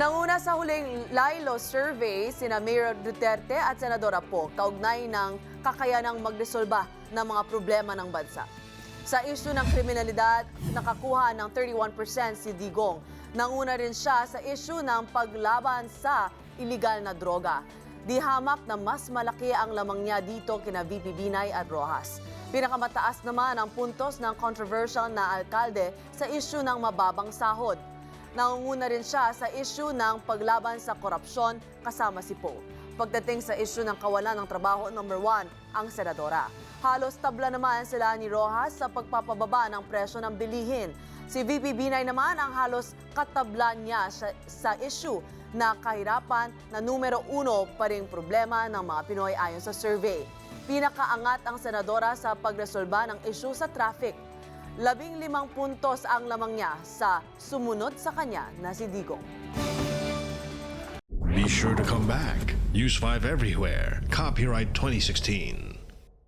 Nanguna sa huling Lilo survey sina Mayor Duterte at Senadora Po kaugnay ng kakayanang magresolba ng mga problema ng bansa. Sa isyu ng kriminalidad, nakakuha ng 31% si Digong. Nanguna rin siya sa isyu ng paglaban sa iligal na droga. Di hamak na mas malaki ang lamang niya dito kina VP Binay at Rojas. Pinakamataas naman ang puntos ng controversial na alkalde sa isyu ng mababang sahod. Nangunguna rin siya sa isyu ng paglaban sa korupsyon kasama si Poe. Pagdating sa isyu ng kawalan ng trabaho, number one, ang senadora. Halos tabla naman sila ni Rojas sa pagpapababa ng presyo ng bilihin. Si VP Binay naman ang halos katabla niya sa, sa isyu na kahirapan na numero uno pa ring problema ng mga Pinoy ayon sa survey. Pinakaangat ang senadora sa pagresolba ng isyu sa traffic. Labing limang puntos ang lamang niya sa sumunod sa kanya na si Digong. Be sure to come back. Use 5 everywhere. Copyright 2016.